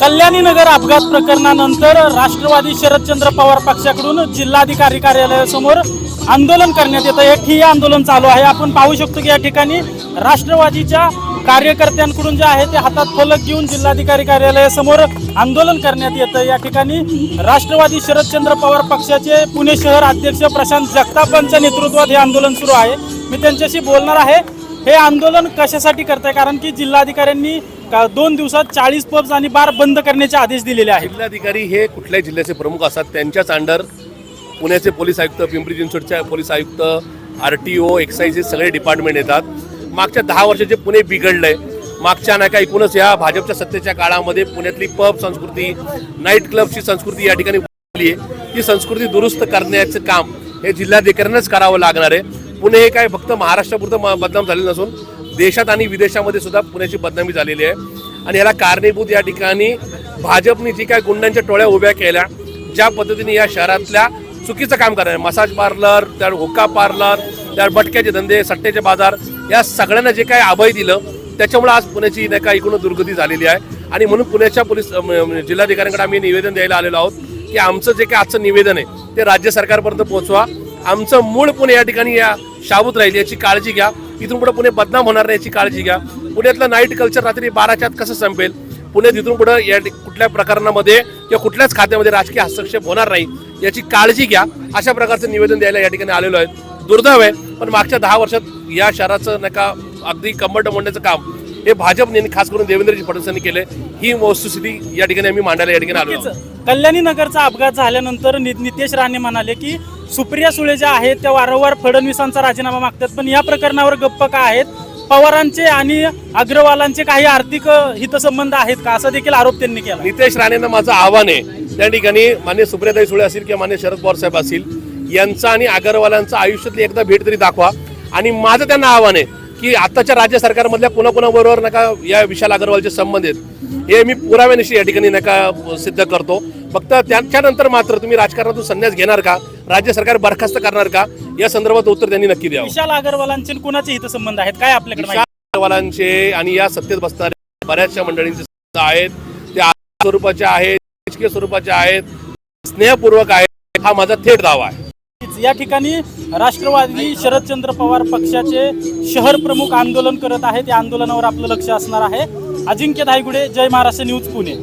कल्याणी नगर अपघात प्रकरणानंतर राष्ट्रवादी शरदचंद्र पवार पक्षाकडून जिल्हाधिकारी कार्यालयासमोर आंदोलन करण्यात येतं. एक ठिय्या आंदोलन चालू आहे. आपण पाहू शकतो की या ठिकाणी राष्ट्रवादीच्या कार्यकर्त्यांकडून जे आहे ते हातात फलक घेऊन जिल्हाधिकारी कार्यालयासमोर आंदोलन करण्यात येतं. या ठिकाणी राष्ट्रवादी शरदचंद्र पवार पक्षाचे पुणे शहर अध्यक्ष प्रशांत जगतापांच्या नेतृत्वात हे आंदोलन सुरू आहे. मी त्यांच्याशी बोलणार आहे. हे आंदोलन कशासाठी करताय? कारण की जिल्हाधिकाऱ्यांनी का- दोन दिवसात चाळीस पब्स आणि बार बंद करण्याचे आदेश दिलेले आहेत. जिल्हाधिकारी हे कुठल्याही जिल्ह्याचे प्रमुख असतात. त्यांच्याच अंडर पुण्याचे पोलीस आयुक्त पिंपरी चिंचवडच्या पोलीस आयुक्त आर टी ओ एक्साईज हे सगळे डिपार्टमेंट येतात. मागच्या दहा वर्षाचे पुणे बिघडलंय. मागच्या नाही का एकूणच या भाजपच्या सत्तेच्या काळामध्ये पुण्यातली पब संस्कृती नाईट क्लबची संस्कृती या ठिकाणी आहे. ती संस्कृती दुरुस्त करण्याचं काम हे जिल्हाधिकाऱ्यांनाच करावं लागणार आहे. पुणे हे काय फक्त महाराष्ट्रापुरतं म- बदनाम झालेलं नसून देशात आणि विदेशामध्ये सुद्धा पुण्याची बदनामी झालेली आहे. आणि याला कारणीभूत या ठिकाणी भाजपने जी काय गुंडांच्या टोळ्या उभ्या केल्या ज्या पद्धतीने या शहरातल्या चुकीचं काम करणार मसाज पार्लर त्या हुक्का पार्लर त्या भटक्याचे धंदे सट्ट्याचे बाजार या सगळ्यांना जे काय अभय दिलं त्याच्यामुळे आज पुण्याची नाही का एकूण दुर्गती झालेली आहे. आणि म्हणून पुण्याच्या पोलीस जिल्हाधिकाऱ्यांकडे आम्ही निवेदन द्यायला आलेलो आहोत की आमचं जे काही आजचं निवेदन आहे ते राज्य सरकारपर्यंत पोहोचवा. आमचं मूळ पुणे या ठिकाणी या शाबूत राहील याची काळजी घ्या. इथून पुढे पुणे बदनाम होणार नाही याची काळजी घ्या. पुण्यातलं नाईट कल्चर रात्री बाराच्या आत कसं संपेल? पुण्यात इथून पुढे या ठिक- कुठल्या प्रकरणामध्ये किंवा कुठल्याच खात्यामध्ये राजकीय हस्तक्षेप होणार नाही याची काळजी घ्या. अशा प्रकारचं निवेदन द्यायला या ठिकाणी आलेलो आहे दुर्दैव आहे पण मागच्या दहा वर्षात या शहराचं नका अगदी कंबट म्हणण्याचं काम हे भाजपने आणि खास करून देवेंद्रजी फडणवीसांनी केलं ही वस्तुस्थिती या ठिकाणी आम्ही मांडायला या ठिकाणी आलो कल्याणी नगरचा अपघात झाल्यानंतर नि- नितेश राणे म्हणाले की सुप्रिया सुळे ज्या आहेत त्या वारंवार फडणवीसांचा राजीनामा मागतात. पण या प्रकरणावर गप्प का आहेत? पवारांचे आणि अग्रवालांचे काही आर्थिक हितसंबंध आहेत का? असा देखील आरोप त्यांनी केला. नितेश राणेंना माझं आव्हान आहे. त्या ठिकाणी मान्य सुप्रियाताई सुळे असतील किंवा मान्य शरद पवार साहेब असतील यांचा आणि अगरवालांचं आयुष्यातली एकदा भेट तरी दाखवा. आणि माझं त्यांना आव्हान आहे की आताच्या राज्य सरकारमधल्या पुन्हा पुन्हा बरोबर नका या विशाल अग्रवालचे संबंध आहेत हे मी पुराव्यानिशी या ठिकाणी नका सिद्ध करतो. फक्त त्याच्यानंतर मात्र तुम्ही राजकारणातून संन्यास घेणार का? राज्य सरकार बरखास्त करणार का? या संदर्भात उत्तर त्यांनी नक्की द्यावं. विशाल अग्रवालांचे कुणाचे हितसंबंध आहेत? काय आपल्याकडे विशाल? अग्रवालांचे आणि या सत्तेत बसणारे बऱ्याचशा मंडळींचे आहेत. ते आर्थिक स्वरूपाचे आहेत राजकीय स्वरूपाचे आहेत स्नेहपूर्वक आहेत. हा माझा थेट दावा आहे. या ठिकाणी राष्ट्रवादी शरदचंद्र पवार पक्षाचे शहर प्रमुख आंदोलन करत आहेत. या आंदोलनावर आपलं लक्ष असणार आहे. अजिंक्य धायगुडे जय महाराष्ट्र न्यूज पुणे.